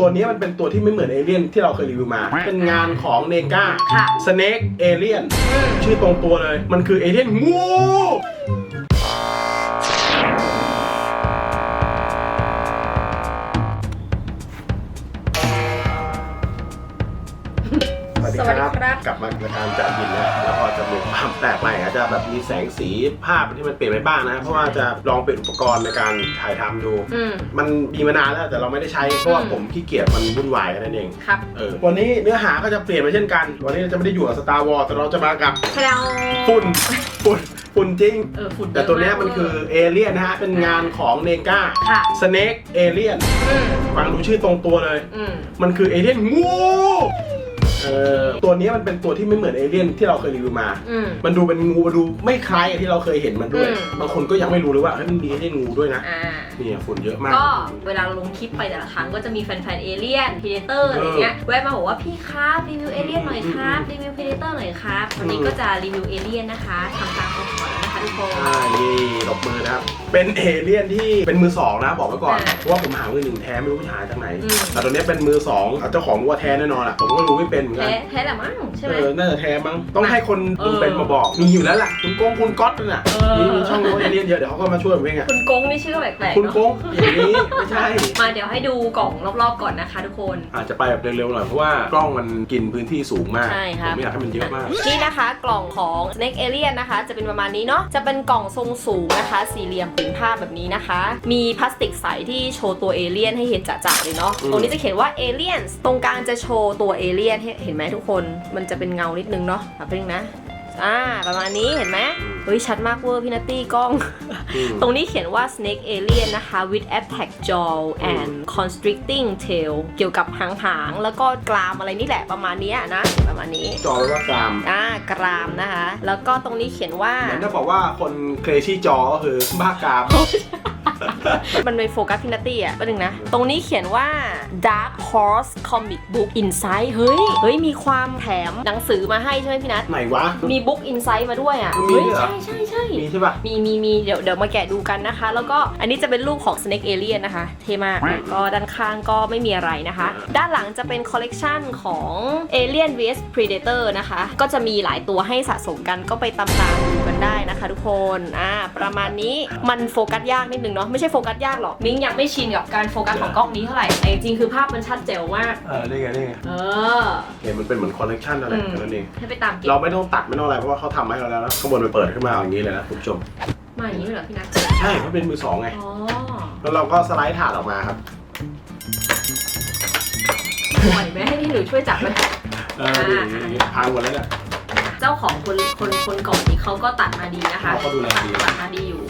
ตัวนี้มันเป็นตัวที่ไม่เหมือนเอเลี่ยนที่เราเคยรีวิวมา เป็นงานของเนกาค่ะ สเนกเอเลี่ยนอืมชื่อตรงตัวเลย มันคือเอเลี่ยนงู กลับมารายการจัดยินแล้วแล้วก็จะมีความแปลกใหม่อาจจะแบบมีแสงสีภาพที่มันเปลี่ยนไปบ้างนะเพราะว่าจะลองเปลี่ยนอุปกรณ์ในการถ่ายทำดู อืม มันมีมานานแล้วแต่เราไม่ได้ใช้เพราะว่าอืม ผมขี้เกียจมันวุ่นวายแค่นั้นเองครับเออวันนี้เนื้อหาก็จะเปลี่ยนไปเช่นกัน วันนี้เราจะไม่ได้อยู่กับ Star Wars แต่เราจะมากับแสดงฝุ่นฝุ่นฝุ่นจริง เออฝุ่นแต่ตัวเนี้ยมันคือเอเลี่ยนนะฮะ เป็นงานของเนกาค่ะ สเนกเอเลี่ยนอืม ฟังดูชื่อตรงตัวเลย อืม มันคือเอเลี่ยนงู เออตัวนี้มันเป็นตัวที่ไม่เหมือนเอเลี่ยนที่เราเคยรีวิวมา อืม มันดูเป็นงูมันดูไม่คล้ายกับที่เราเคยเห็นมันด้วย อืม บางคนก็ยังไม่รู้เลยว่าเฮ้ยมันมีเอเลี่ยนงูด้วยนะอ่า เนี่ยฝุ่นเยอะมาก ก็เวลาลงคลิปไปแต่ละครั้งก็จะมีแฟนๆ เอเลี่ยนพีเดเตอร์อะไรเงี้ยแวะมาบอกว่าพี่ครับรีวิวเอเลี่ยนหน่อยครับรีวิวพีเดเตอร์หน่อยครับวันนี้ก็จะรีวิวเอเลี่ยนนะคะทำตามคำขอแล้วนะคะทุกคนใช่นี่ตบมือนะครับ เป็นเอเลี่ยนที่เป็นมือสองนะบอกไว้ก่อน อ่าเพราะว่าผมหามือหนึ่งแท้ไม่รู้ไปหาจากไหน อืม แต่ตัวเนี้ยเป็นมือสองเจ้าของวัวแท้แน่นอนอะ ผมก็รู้ไม่เป็นเหมือนกัแท้นแท้แหละมั้งใช่ไหเอมอน่าจะแท้มั้ง ต้องให้คนเอดูอเป็นมาบอก มีอยู่แล้วล่ะ คุณโกงคุณก๊อตนั่นน่ะ เออ มีมีช่องโน้ตเอเลี่ยนเยอะ เดี๋ยวเขาก็มาช่วยผมเองอะ คุณกงนี่ชื่อแปลกๆคุณเนอะโกงอย่างนี้ ไม่ใช่ มาเดี๋ยวให้ดูกล่องรอบๆก่อนนะคะทุกคน อาจจะไปแบบเร็วๆหน่อย เพราะว่ากล้องมันกินพื้นที่สูงมาก ใช่ครับผมไม่อยากให้มันเยอะมาก นี่นะคะกล่องของ Snake Alien นะคะ จะเป็นประมาณนี้เนาะจะเป็นกล่องทรงสูงนะคะ สี่เหลี่ยมผืนผ้าแบบนี้นะคะ มีพลาสติกใสที่โชว์ตัวเอเลี่ยนให้เห็นจะๆเลยเนาะอืม ตรงนี้จะเขียนว่า Aliens ตรงกลางจะโชว์ตัวเอเลี่ยนเห็นไหมทุกคนมันจะเป็นเงานิดนึงเนาะแบบนึงนะอ่าประมาณนี้เห็นไหมเฮ้ยชัดมากเวอร์พี่นัตตี้กล้องอืมตรงนี้เขียนว่า snake alien นะคะ with attack jaw and constricting tail เกี่ยวกับหางหางๆแล้วก็กรามอะไรนี่แหละประมาณเนี้ยนะประมาณนี้จอไว้ว่ากรามอ่ากรามนะคะ แล้วก็ตรงนี้เขียนว่าเหมือนถ้าบอกว่าคนเคลชี่จอก็คือบ้ากราม มันเป็นโฟกัสพินาตี้อะประเด็นงนะ ตรงนี้เขียนว่า dark horse comic book inside เฮ้ย เฮ้ย มีความแถมหนังสือมาให้ใช่ไหมพี่นัท ไหนวะ มีบุ๊กอินไซ e ์มาด้วยอะ มีเฮ้ย ด้วยเหรอ ใช่ใช่ใช่ มีใช่ป่ะ มีมีมีเดี๋ยวเดี๋ยวมาแกะดูกันนะคะ แล้วก็อันนี้จะเป็นรูปของ Snake Alien นะคะ เท่มากแล้วก็ด้านข้างก็ไม่มีอะไรนะคะ ด้านหลังจะเป็นคอลเลกชันของ Alien vs Predator นะคะ ก็จะมีหลายตัวให้สะสมกันก็ไปตามตามๆดูกันได้นะคะ ทุกคน อ่า ประมาณนี้มันโฟกัสยากนิดนึงเนาะ ไม่ใช่โฟกัสยากหรอกมิ้งยังไม่ชินกับการโฟกัสของกล้องนี้เท่าไหร่แต่จริงๆคือภาพมันชัดเจ๋วมาก เออนี่ไงนี่ไงเออเห็นมันเป็นเหมือนคอลเลกชันอะไรอืม แค่นั้นเองให้ไปตามเก็เราบไม่ต้องตัดไม่ต้องอะไรเพราะว่าเขาทำมาให้เราแล้วนะข้างบนมันเปิดขึ้นมาอย่างนี้เลยนะคุณผู้ชมมาอย่างนี้เลยเหรอพี่นัทใช่เพราะเป็นมือสองไงอ๋อแล้วเราก็สไลด์ถาดออกมาครับไหวไหมให้พี่หนูช่วยจับไหม เออนี่พังหมดแล้วเนี่ยเจ้าของคนคนคนก่อนนี้เขาก็ตัดมาดีนะคะ เขาก็ดูแลดีตัดมาดีอยู่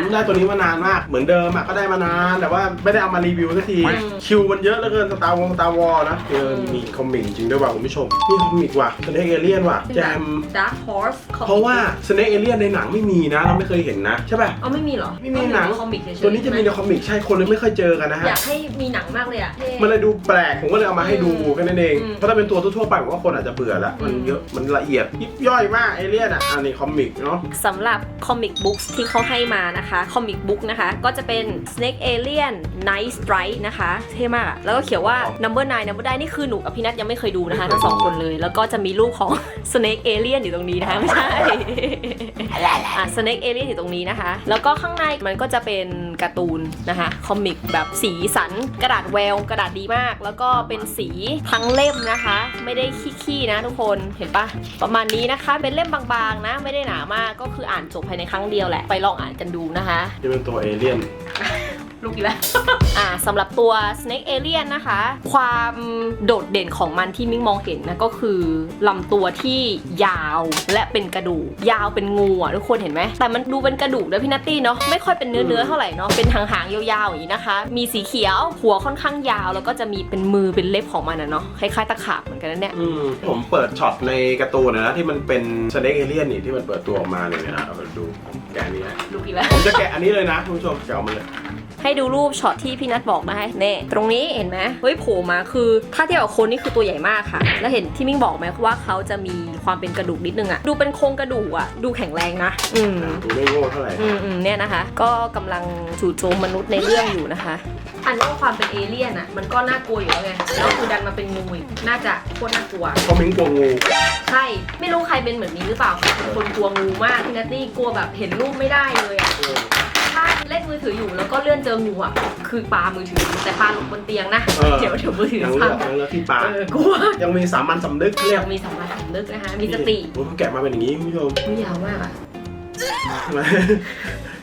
ผมได้ตัวนี้มานานมาก เหมือนเดิมอะก็ได้มานาน แต่ว่าไม่ได้เอามารีวิวสักทีอืมคิวมันเยอะเหลือเกินสตาร์วงสตาร์วอลนะเออมีคอมิกจริงด้วยว่ะคุณผู้ชมมีคอมิกว่ะสเนกเอเลียนว่ะแจม Dark Horse เพราะว่าสเนกเอเลียนในหนังไม่มีนะ เราไม่เคยเห็นนะใช่ป่ะ เอาไม่มีเหรอไม่มีหนัง คอมิกเฉยๆตัวนี้จะมีในคอมิกใช่คนเลยไม่เคยเจอกันนะฮะ อยากให้มีหนังมากเลยอะเท่ มันเลยดูแปลก ผมก็เลยเอามาให้ดูแค่นั้นเอง อืมเพราะถ้าเป็นตัวทั่วๆไปผมว่าคนอาจจะเบื่อละ มันอืมเยอะ มันละเอียดยิบย่อยมากเอเลียนอะ อันนี้คอมิกเนาะ สำหรับคอมิกบุ๊กที่เขาให้มานะคะคอมิกบุ๊กนะคะก็จะเป็น Snake Alien Night Strike นะคะเท่มากอะแล้วก็เขียนว่า number 9 number 9นี่คือหนูกับพี่นัทยังไม่เคยดูนะคะทั้งสองคนเลย แล้วก็จะมีรูปของ Snake Alien อยู่ตรงนี้นะคะไม่ใช่อะ Snake Alien อยู่ตรงนี้นะคะ แล้วก็ข้างในมันก็จะเป็นการ์ตูนนะคะคอมิกแบบสีสันกระดาษแววกระดาษดีมาก แล้วก็เป็นสีทั้งเล่มนะคะ ไม่ได้ขี้ๆนะทุกคนเห็นปะประมาณนี้นะคะ เป็นเล่มบางๆนะ ไม่ได้หนามากก็คืออ่านจบภายในครั้งเดียวแหละไปลองอ่านกันดูนะคะ จะเป็นตัวเอเลี่ยน ลูกอีกแล้ว อ่าสำหรับตัว Snake Alien นะคะ ความโดดเด่นของมันที่มิ้งมองเห็นนะก็คือลำตัวที่ยาวและเป็นกระดูก ยาวเป็นงูอะทุกคนเห็นไหม แต่มันดูเป็นกระดูกด้วยพี่นัตตี้เนาะไม่ค่อยเป็นเนื้อเนื้อๆเท่าไหร่เนาะเป็นหางๆยาวๆอย่างนี้นะคะ มีสีเขียวหัวค่อนข้างยาว แล้วก็จะมีเป็นมือเป็นเล็บของมันนะเนาะคล้ายๆตะขาบเหมือนกันนะเนี่ยอืมผมเปิดช็อตในการ์ตูนนะที่มันเป็นสเนกเอเลียนนี่ที่มันเปิดตัวออกมาเนี่ยนะเอามาดูแกะอันนี้นะลูกอีกแล้วผมจะแกะอันนี้เลยนะคุณผู้ชมแกะออกมาเลย ให้ดูรูปช็อตที่พี่นัทบอกนะคะเน่ตรงนี้เห็นไหมเฮ้ยโผล่มาคือ ถ้าเทียบกับคนนี่คือตัวใหญ่มากค่ะ แล้วเห็นที่มิ่งบอกไหมว่าเขาจะมีความเป็นกระดูกนิดนึงอะดูเป็นโครงกระดูกอะดูแข็งแรงนะ อืมดูไม่โง่เท่าไหร่อืมอืมเนี่ยนะคะ ก็กำลังจู่โจมมนุษย์ในเรื่องอยู่นะคะอันว่าความเป็นเอเลี่ยนอะมันก็น่ากลัวอยู่แล้วไงแล้วคือดันมาเป็นงูอีกน่าจะโคตรน่ากลัวเพราะมิ้งกลัวงูใช่ไม่รู้ใครเป็นเหมือนนี้หรือเปล่าเป็นคนกลัวงูมากพี่นัตตี้กลัวแบบเห็นรูปไม่ได้เลยอะ เออถ้าเล่นมือถืออยู่แล้วก็เลื่อนเจองูอะคือปามือถือแต่ปาลงบนเตียงนะเออ เดี๋ยวเดี๋ยวมือถือยังพัเลืงอกยังเลือกที่ปลาเออกลัวยังมีสามัญสำนึกเรียยักงมีสำคัญสำนึกนะคะมีสติโอ้ยเขาแกะมาเป็นอย่างนี้คุณผู้ชมไม่ยาวมากอะ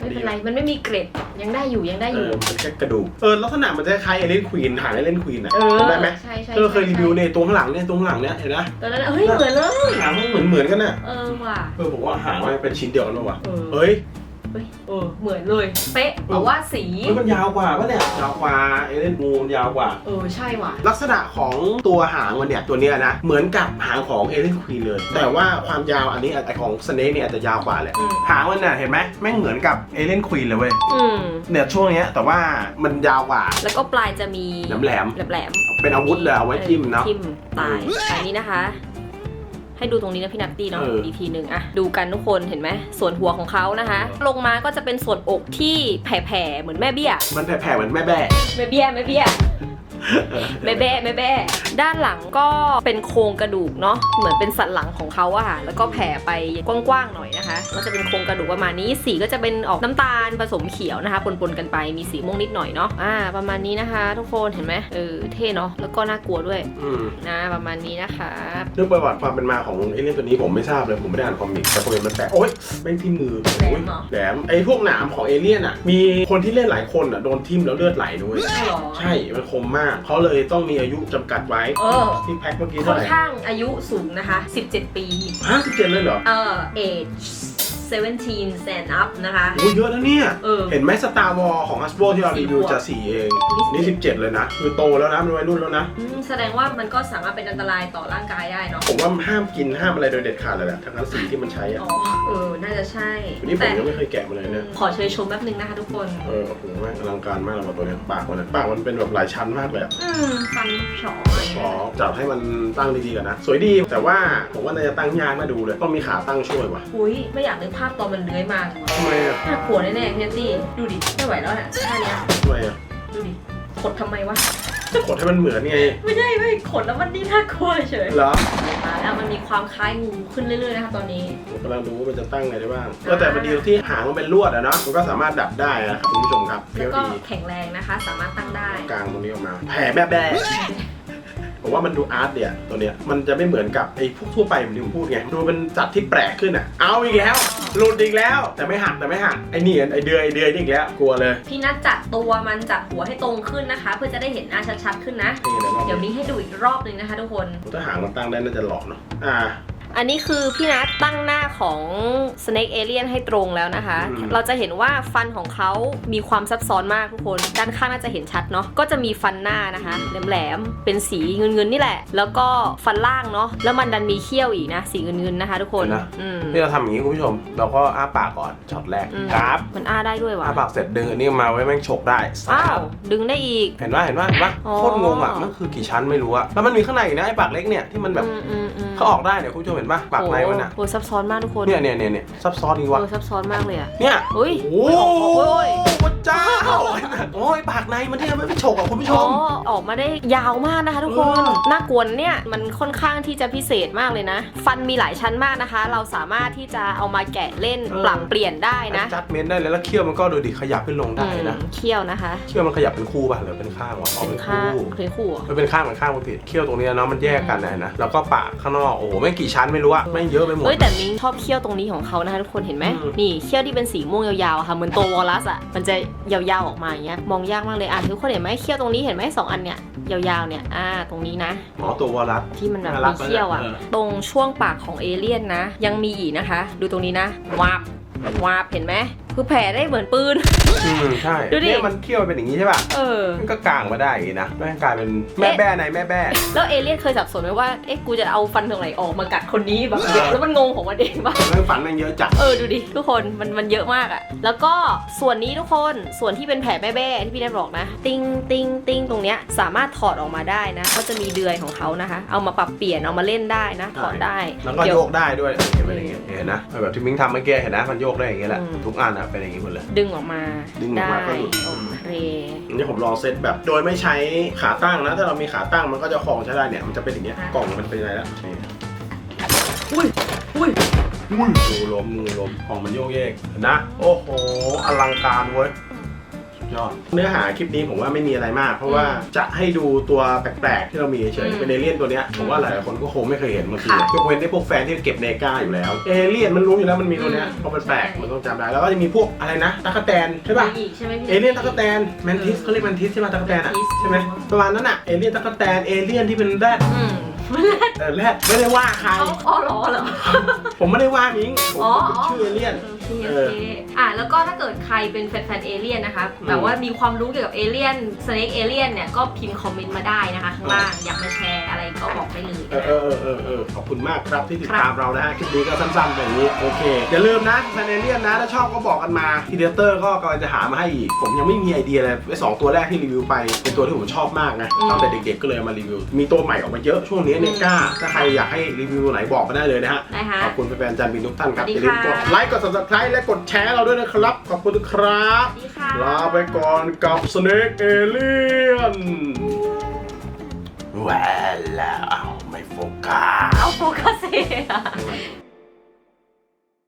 ไม่เป็นไรมันไม่มีเกร็ดยังได้อยู่ยังได้เออยู่ อมันแค่กระดูกเออลักษณะมันจะคล้ายเอเลนควีนหางเอเลนควีนอะเออจำได้ไหมใช่ใช่เออเคยใช่รีวิวเนี่ยตรงข้างหลังเนี่ยตรงข้างหลังเนี่ยเห็นนะตอนนั้นเฮ้ยเหมือนเลยหางมันเหมือนเหมือนกันน่ะเออว่ะเออผมว่าหางมันเป็นชิ้นเดียวกันป่าวะเออเฮ้ย เฮ้ยเออ เหมือนเลย เป๊ะแต่ว่าสี เฮ้ยมันยาวกว่าปะเนี่ยยาวกว่าเอเลนงูยาวกว่า เออ ใช่ว่ะ ลักษณะของตัวหางมันเนี่ยตัวเนี้ยนะ เหมือนกับหางของเอเลนควีนเลย แต่ว่าความยาวอันนี้ไอของสเนกเนี่ยอาจจะยาวกว่าแหละอืม หางมันน่ะเห็นไหมแม่งเหมือนกับเอเลนควีนเลยเว้ยอืม เนี่ยช่วงเนี้ยแต่ว่ามันยาวกว่าแล้วก็ปลายจะมีแหลมแหลมแหลมๆเป็นอาวุธเลยเอาไว้ทิ่มเนาะ ทิมตายอันนี้นะคะ ให้ดูตรงนี้นะพี่นัตตี้เนาะเอออี อีกทีหนึ่งอะดูกันทุกคนเห็นไหมส่วนหัวของเขานะคะ ลงมาก็จะเป็นส่วนอกที่แผ่ๆเหมือนแม่เบี้ย มันแผ่ๆเหมือนแม่แบ่แม่เบี้ยแม่เบี้ย แม่แบ้แม่แบ้ด้านหลังก็เป็นโครงกระดูกเนาะเหมือนเป็นสันหลังของเขาอะค่ะแล้วก็แผ่ไปกว้างๆหน่อยนะคะก็จะเป็นโครงกระดูกประมาณนี้สีก็จะเป็นออกน้ำตาลผสมเขียวนะคะปนๆกันไปมีสีม่วงนิดหน่อยเนาะอ่า ประมาณนี้นะคะ ทุกคนเห็นไหมเออเท่เนาะแล้วก็น่ากลัวด้วยอืมนะประมาณนี้นะคะเรื่องประวัติความเป็นมาของเอเลี่ยนตัวนี้ผมไม่ทราบเลยผมไม่ได้อ่านคอมิกแต่ผมเห็นมันแปลกโอ๊ยแม่งทิ่มมือแหลมโอ๊ยเหรอแหลมไอ้พวกหนามของเอเลี่ยนอะมีคนที่เล่นหลายคนอะโดนทิ่มแล้วเลือดไหลด้วยใช่หรอใช่มันคมมากเขาเลยต้องมีอายุจำกัดไว้เออ ที่แพ็คเมื่อกี้ค่เท่าอนไหร่ข้างอายุสูงนะคะ 17 ปี ห้าสิบเจ็ดเลยเหรอ เออ age 17 stand up นะคะ โอ้ยเยอะนะเนี่ย เออ เห็นไหมสตาร์วอลของฮัสโบที่เรารีวิวสี่ขวบจะสี่เอง นี่นี่สิบเจ็ดเลยนะ คือโตแล้วนะเป็นวัยรุ่นแล้วนะ อืมแสดงว่ามันก็สามารถเป็นอันตรายต่อร่างกายได้เนาะ ผมว่าห้ามกินห้ามอะไรโดยเด็ดขาดเลยแหละทั้งนั้นสีที่มันใช้อะอ๋อ เออ น่าจะใช่ วันนี้ผมแต่ยังไม่เคยแกะมาเลยเนี่ย ขอเชยชมแป๊บนึงนะคะทุกคน เออโอ้โหแม่งอลังการมากเลยว่ะตัวเนี้ยปากมันอะปากมันเป็นแบบหลายชั้นมากเลยอะ อืมฟันฉอ อะไรขอเงี้ยจับให้มันตั้งดีๆกันนะ สวยดีแต่ว่าผมว่าน่าจะตั้งยากน่าดูเลยต้องมีขาตั้งช่วยว่ะอุ้ยไม่อยากนึกภาพตอนมันเลื้อยมาทำไมอะน่ากลัวแน่ๆพี่ตี้ดูดิไม่ไหวแล้วเนี่ยท่าเนี้ยทำไมอะดูดิขดทำไมวะกดให้มันเหมือนไง ไม่ใช่ไม่ขดแล้วมันนี่น่ากลัวเฉยเหรอมาแล้วมันมีความคล้ายงูขึ้นเรื่อยๆนะคะตอนนี้ผมกำลังดูว่ามันจะตั้งไงได้บ้างก็แต่มันดีตรงที่หางมันเป็นลวดอะเนาะมันก็สามารถดับได้นะครับคุณผู้ชมครับเฟี้แล้ยววก็ดีแข็งแรงนะคะ สามารถตั้งได้กลางตรงนี้ออกมา แผ่แม่แบ้ ผมว่ามันดูอาร์ตเดียตัวเนี้ยมันจะไม่เหมือนกับไอ้พวกทั่วไปเหมือนที่ผมพูดไงดูเป็นสัตว์ที่แปลกขึ้นอะเอาอีกแล้วหลุดอีกแล้ว แต่ไม่หักแต่ไม่หักไอ้นี่ไอ้เดือยไอ้เดือยนี่อีกแล้วกลัวเลยพี่นัทจัดตัวมันจัดหัวให้ตรงขึ้นนะคะ เพื่อจะได้เห็นหน้าชัดๆขึ้นนะ นี่เลยรอบเดี๋ยวนี้ให้ดูอีกรอบหนึ่งนะคะทุกคน ถ้าหางมันตั้งได้น่าจะหลอกเนาะอ่า อันนี้คือพี่นัทตั้งหน้าของ Snake Alien ให้ตรงแล้วนะคะ อืม เราจะเห็นว่าฟันของเขามีความซับซ้อนมากทุกคน ด้านข้างน่าจะเห็นชัดเนาะ ก็จะมีฟันหน้านะคะแหลมๆ เป็นสีเงินๆนี่แหละ แล้วก็ฟันล่างเนาะ แล้วมันดันมีเขี้ยวอีกนะ สีเงินๆนะคะ ทุกคนเห็นนะ อืมที่เราทำอย่างนี้คุณผู้ชม เราก็อ้าปากก่อนช็อตแรกอืม ครับมันอ้าได้ด้วยวะอ้าปากเสร็จดึงอันนี้มาไว้แม่งฉกได้อ้าว ดึงได้อีก เห็นว่าเห็นว่าเห็นว่าอ๋อ โคตรงงอะมันคือกี่ชั้นไม่รู้อะแล้วมันมีข้างในอีกนะไอ้ปากเล็กเนี่ยที่มันแบบอืมอืมอืมเขาออกได้เนี่ยคุณผู้ชมเห็นปะปากในมันอะโอ้โหซับซ้อนมากทุกคนเนี่ยเนี่ยเนี่ยเนี่ยซับซ้อนจริงเอวะอซับซ้อนมากเลยอะเนี่ยอุ้ยโอ้โอ้ยพระเจ้าโอ้ยปากในมันที่ทำให้ไปฉกอะคุณผู้ชอ๋อมออกมาได้ยาวมากนะคะ ทุกคนเออน่ากลัวนะเนี่ยมันค่อนข้างที่จะพิเศษมากเลยนะ ฟันมีหลายชั้นมากนะคะ เราสามารถที่จะเอามาแกะเล่นปรับเปลี่ยนได้นะจัดเมนได้เลยแล้วเขี้ยวมันก็ดูดิขยับขึ้นลงได้นะอืมเขี้ยวนะคะเขี้ยวมันขยับเป็นคู่ป่ะหรือเป็นข้างวะอ๋อเป็เป็นนข้างคู่เป็นคู่เหรอมันเป็นข้างเป็นข้างมันผิดเขี้ยวตรงเนี้ยเนาะมันแยกกันนะนะแล้วก็ปากข้างนอกโอ้โหไม่งกี่ชั้นไม่รู้อะไม่งเยอะไปหมดเอ้ยแต่มิงชอบเขี้ยวตรงนี้ของเขานะคะทุกคนเห็นไหมอืม นี่เขี้ยวที่เป็นสีม่วงยาวๆอะค่ะเหมือนตัววอลลัสอะมันจะยาวๆออกมาอย่างเงี้ยมองยากมากเลยอะทุกคนเห็นไหมเขี้ยวตรงนี้เห็นไหมสองอันเนี่ยยาวๆเนี่ยอ่าตรงนี้นะ อ๋อตัววอลลัส ที่มันแบบน่ารัมีกเขี้ยวอะเออ ตรงช่วงปากของเอเลี่ยนนะ ยังมีอีกนะคะ ดูตรงนี้นะวาบวาบเห็นไหม คือแผ่ได้เหมือนปืน อืมใช่ดูดิ เนี่ยมันเขี้ยวเป็นอย่างนี้ใช่ป่ะเออ มันก็กางมาได้อย่างนี้นะแม่งกลายเป็นแม่แบ้ในแม่แบ้ แล้วเอเลี่ยนเคยสับสนไหมว่า เอ๊ะ กูจะเอาฟันตรงไหนออกมากัดคนนี้แบบเดี๋ยวแล้วมันงงของมันเองว่าแม่งฝันแม่งเยอะจัด เออดูดิทุกคนมันมันเยอะมากอะแล้วก็ส่วนนี้ทุกคนส่วนที่เป็นแผลแม่แบ้ที่พี่แนทบอกนะ ติงติงติงตรงเนี้ยสามารถถอดออกมาได้นะเขาจะมีเดือยของเขานะคะ เอามาปรับเปลี่ยนเอามาเล่นได้นะ ถอดได้แล้วก็เดี๋โยยว กได้ด้วยเห็นไหมอย่างเงี้ยเห็นนะแบบที่มิ้งทำเมื่อกี้เห็นนะมันโยกได้อย่างเงี้ยแหละอืม ทุกอันอะเป็นอย่างงี้หมดเลย ดึงออกมาดึงออกมาได้ก็หลุด โอเค อันนี้ผมลองเซตแบบโดยไม่ใช้ขาตั้งนะ ถ้าเรามีขาตั้งมันก็จะคล้องใช้ได้เนี่ย มันจะเป็นอย่างเงี้ย กล่องมันเป็นอะไรแล้วนี่อุ้ยอุ้ยอุ้ยมือล้มมือล้มของมันโยกเยกเห็นนะ โอ้โห อลังการเว้ยสุด ยอด เนื้อหาคลิปนี้ผมว่าไม่มีอะไรมาก เพราะว่าจะให้ดูตัวแปลกๆ ที่เรามีเฉยๆเป็นเอเลี่ยนตัวเนี้ยผมว่าหลายๆคนก็คงไม่เคยเห็นบางทียกเว้นได้พวกแฟนที่เก็บเนก้าอยู่แล้ว เอเลี่ยนมันรู้อยู่แล้วมันมีตัวเนี้ยเพราะมันแปลกมันต้องจำได้แล้วก็จะมีพวกอะไรนะตั๊กแตนใช่ป่ะมีอีกใช่ไหมพี่ เอเลี่ยนตั๊กแตนแมนทิสเขาเรียกแมนทิสใช่ไหมตั๊กแตนอะ Mantis ใช่ไหมประมาณนั้นอะเอเลี่ยนตั๊กแตนเอเลี่ยนที่เป็นแรด อืม เออแรดไม่ได้ว่าใคร เขาอ๋อเหรอเหรอ ผมไม่ได้ว่ามิงผมอ๋อเป็นชื่อเอเลี่ยน โอเคเอโออเคอะแล้วก็ถ้าเกิดใครเป็นแฟนๆเอเลี่ยนนะคะอืม แบบว่ามีความรู้เกี่ยวกับเอเลี่ยนสเน็กเอเลี่ยนเนี่ยก็พิมพ์คอมเมนต์มาได้นะคะข้างล่างอยากมาแชร์อะไร ก็บอกได้เลยเออเออเออเออเออขอบคุณมากครับที่ติดตามเรานะฮะคลิปนี้ก็สั้นๆแบบนี้โอเคอย่าลืมนะแฟนเอเลี่ยนนะ ถ้าชอบก็บอกกันมาทีเดเตอร์ก็กำลังจะหามาให้อีก ผมยังไม่มีไอเดียเลยไอ้สองตัวแรกที่รีวิวไป เป็นตัวที่ผมชอบมากนะตั้งแต่เด็กๆก็เลยเอามารีวิว มีตัวใหม่ออกมาเยอะช่วงนี้เนก้า ถ้าใครอยากให้รีวิวไหนบอกมาได้เลยนะฮะนะคะขอบคุณแฟนๆจันบินทุกท่านครับสวัอสดีย่าลืมกดค่ะไลค์กด subscribe และกดแชร์เราด้วยนะครับขอบคุณครับสวัสดีค่ะลาไปก่อนกับ Snake Alien แหวนแล้